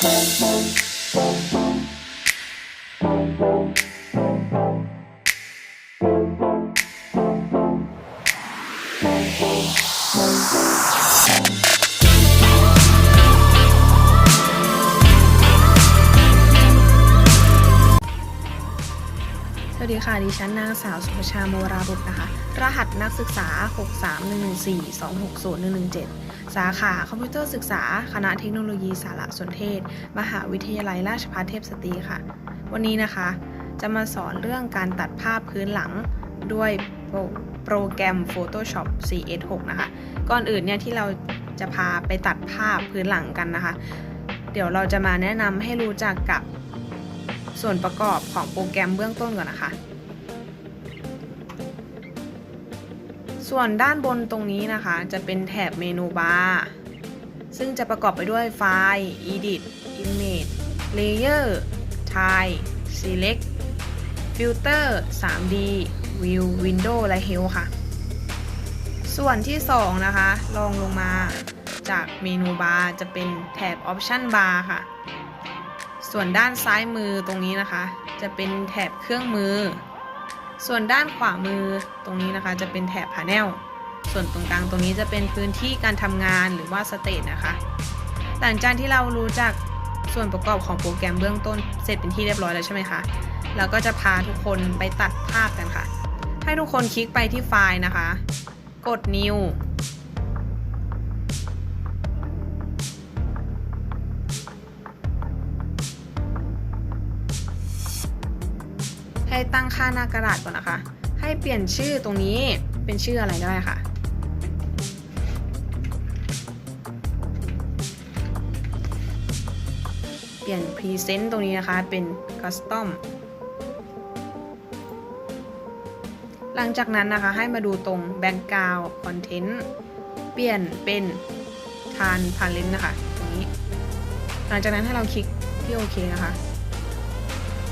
สวัสดีค่ะ ดิฉันนางสาวสุภชาโมราบุตรนะคะ รหัสนักศึกษา 63114260117 สาขาคอมพิวเตอร์ศึกษา คณะเทคโนโลยีสารสนเทศ มหาวิทยาลัยราชภัฏเทพสตรีค่ะ วันนี้นะคะ จะมาสอนเรื่องการตัดภาพพื้นหลังด้วยโปรแกรม Photoshop CS6 นะคะ ก่อนอื่นเนี่ยที่เราจะพาไปตัดภาพพื้นหลังกันนะคะ เดี๋ยวเราจะมาแนะนำให้รู้จักกับส่วนประกอบของโปรแกรมเบื้องต้นก่อนนะคะ ส่วนด้านบนตรงนี้นะคะ จะเป็นแถบเมนูบาร์ซึ่งจะประกอบไปด้วยไฟล์ Edit Image Layer Tile Select Filter 3D View Window และ Help ค่ะ ส่วนที่ 2 นะคะ ลองลงมาจากเมนูบาร์จะเป็นแถบ Option Bar ค่ะ ส่วนด้านซ้ายมือตรงนี้นะคะ จะเป็นแถบเครื่องมือ ส่วนด้านขวามือตรงนี้นะคะจะเป็นแถบพาแนล ส่วนตรงกลางตรงนี้จะเป็นพื้นที่การทำงานหรือว่าสเตจนะคะ หลังจากที่เรารู้จักส่วนประกอบของโปรแกรมเบื้องต้นเสร็จเป็นที่เรียบร้อยแล้วใช่ไหมคะ เราก็จะพาทุกคนไปตัดภาพกันค่ะ ให้ทุกคนคลิกไปที่ไฟล์นะคะ กด New ให้ตั้งค่าหน้ากระดาษก่อนนะคะ ให้เปลี่ยนชื่อตรงนี้เป็นชื่ออะไรก็ได้ค่ะ เปลี่ยน Present ตรงนี้นะคะเป็น Custom หลังจากนั้นนะคะให้มาดูตรง Background Content เปลี่ยนเป็นทาน Parent นะคะ ตรงนี้ หลังจากนั้นให้เราคลิกที่โอเคนะคะ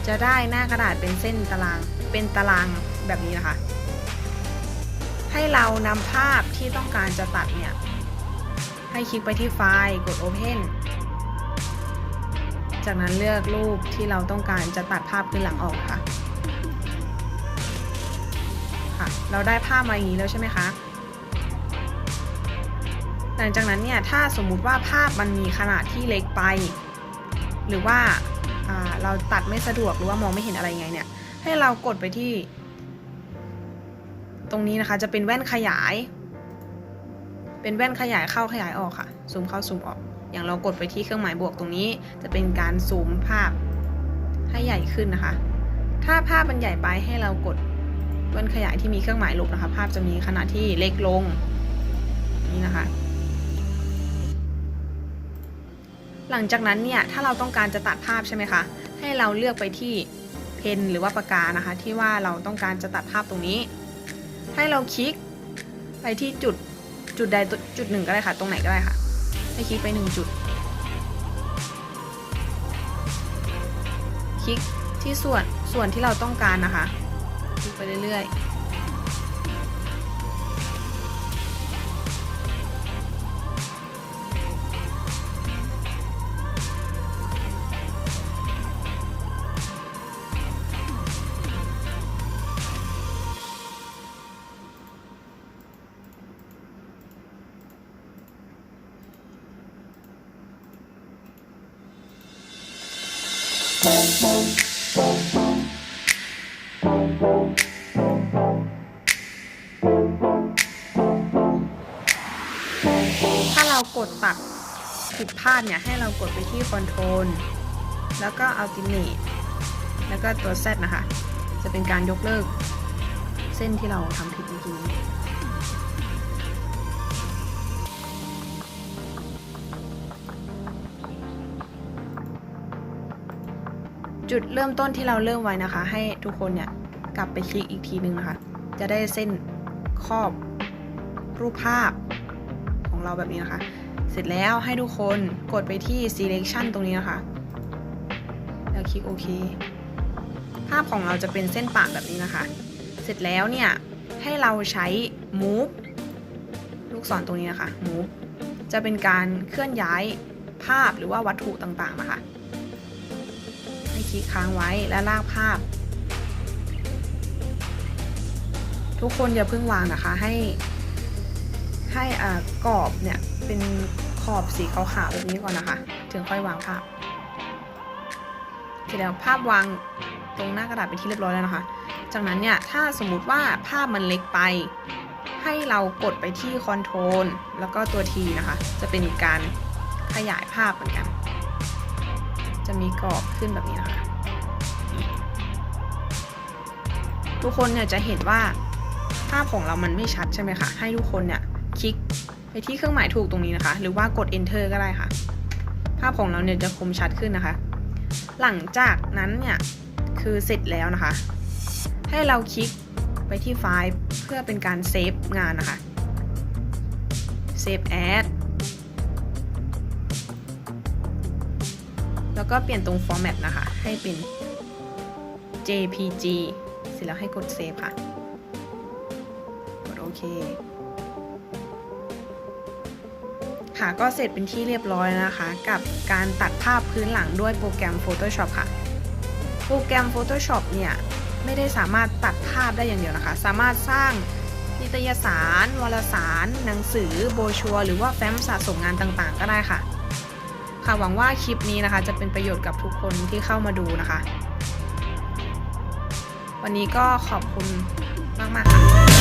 จะได้หน้ากระดาษเป็นเส้นตาราง เป็นตารางแบบนี้นะคะ ให้เรานำภาพที่ต้องการจะตัดเนี่ย ให้คลิกไปที่ไฟล์กด Open จากนั้นเลือกรูปที่เราต้องการจะตัดภาพขึ้นหลังออกค่ะค่ะ เราได้ภาพมาอย่างนี้แล้วใช่ไหมคะ หลังจากนั้นเนี่ย ถ้าสมมุติว่าภาพมันมีขนาดที่เล็กไป หรือว่าอ่า เราตัดไม่สะดวกหรือว่ามองไม่เห็นอะไรไงเนี่ย ให้เรากดไปที่ ตรงนี้นะคะจะเป็นแว่นขยาย เป็นแว่นขยายเข้าขยายออกค่ะซูมเข้าซูมออก อย่างเรากดไปที่เครื่องหมายบวกตรงนี้ จะเป็นการซูมภาพให้ใหญ่ขึ้นนะคะ ถ้าภาพมันใหญ่ไปให้เรากดแว่นขยายที่มีเครื่องหมายลบนะคะ ภาพจะมีขนาดที่เล็กลงนี่นะคะ หลังจากนั้นเนี่ยถ้าเราต้องการจะตัดภาพใช่ไหมคะให้เราเลือกไปที่เพนหรือว่าปากกานะคะ ที่ว่าเราต้องการจะตัดภาพตรงนี้ ให้เราคลิกไปที่จุดจุดใดจุดหนึ่งก็ได้ค่ะ ตรงไหนก็ได้ค่ะ ให้คลิกไปหนึ่งจุด คลิกที่ส่วนส่วนที่เราต้องการนะคะ คลิกไปเรื่อยๆ ถ้าเรากดตัดผิดพลาดเนี่ย ให้เรากดไปที่ Control แล้วก็ Ultimate แล้วก็ตัว Z นะคะ จะเป็นการยกเลิกเส้นที่เราทำ จุดเริ่มต้นที่เราเริ่มไว้นะคะ ให้ทุกคนเนี่ยกลับไปคลิกอีกทีนึงนะคะ จะได้เส้นครอบรูปภาพของเราแบบนี้นะคะ เสร็จแล้วให้ทุกคนกดไปที่ selection ตรงนี้นะคะ แล้วคลิกโอเค ภาพของเราจะเป็นเส้นปากแบบนี้นะคะ เสร็จแล้วเนี่ยให้เราใช้ move ลูกศรตรงนี้นะคะ move จะเป็นการเคลื่อนย้ายภาพหรือว่าวัตถุต่างๆนะคะ คลิกค้างไว้และลากภาพ ทุกคนอย่าเพิ่งวางนะคะให้ ให้อ่ากรอบเนี่ยเป็นขอบสีขาวๆแบบนี้ก่อนนะคะ ถึงค่อยวางภาพเสร็จแล้วภาพวางตรงหน้ากระดาษเป็นที่เรียบร้อยแล้วนะคะ จากนั้นเนี่ยถ้าสมมุติว่าภาพมันเล็กไป ให้เรากดไปที่คอนโทรลแล้วก็ตัว T นะคะ จะเป็นการขยายภาพเหมือนกัน จะมีกรอบขึ้นแบบนี้นะคะทุกคนเนี่ยจะเห็นว่าภาพของเรามันไม่ชัดใช่ไหมคะ ให้ทุกคนเนี่ยคลิกไปที่เครื่องหมายถูกตรงนี้นะคะ หรือว่ากด enter ก็ได้ค่ะ ภาพของเราเนี่ยจะคมชัดขึ้นนะคะ หลังจากนั้นเนี่ยคือเสร็จแล้วนะคะ ให้เราคลิกไปที่ไฟล์เพื่อเป็นการเซฟงานนะคะเซ แล้วก็เปลี่ยนตรง format นะคะ ให้เป็น JPG เสร็จแล้วให้กดเซฟค่ะ กดโอเค ค่ะก็เสร็จเป็นที่เรียบร้อยนะคะ กับการตัดภาพพื้นหลังด้วยโปรแกรม Photoshop ค่ะ โปรแกรม Photoshop เนี่ย ไม่ได้สามารถตัดภาพได้อย่างเดียวนะคะ สามารถสร้างนิตยสาร วารสาร หนังสือ โบชัว หรือว่าแฟ้มสะสมงานต่างๆ ก็ได้ค่ะ ค่ะหวังว่าคลิปนี้นะคะ จะเป็นประโยชน์กับทุกคนที่เข้ามาดูนะคะ วันนี้ก็ขอบคุณมาก ๆ ค่ะ